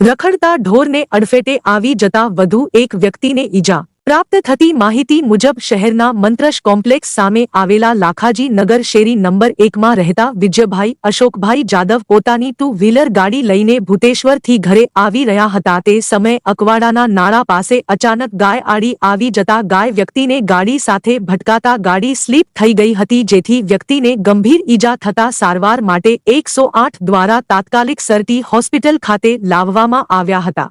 રખડતા ઢોરને અડફેટે આવી જતા વધુ એક વ્યક્તિને ઈજા. પ્રાપ્ત થતી માહિતી મુજબ શહેરના મંત્રશ કોમ્પ્લેક્સ સામે આવેલા લાખાજી નગર શેરી નંબર એકમાં રહેતા વિજયભાઈ, અશોકભાઈ જાદવ પોતાની ટુ વ્હીલર ગાડી લઈને ભૂતેશ્વરથી ઘરે આવી રહ્યા હતા. તે સમયે અકવાડાના નાળા પાસે અચાનક ગાય આડી આવી જતા ગાય વ્યક્તિને ગાડી સાથે ભટકાતા ગાડી સ્લીપ થઈ ગઈ હતી, જેથી વ્યક્તિને ગંભીર ઈજા થતા સારવાર માટે એકસો દ્વારા તાત્કાલિક સરટી હોસ્પિટલ ખાતે લાવવામાં આવ્યા હતા.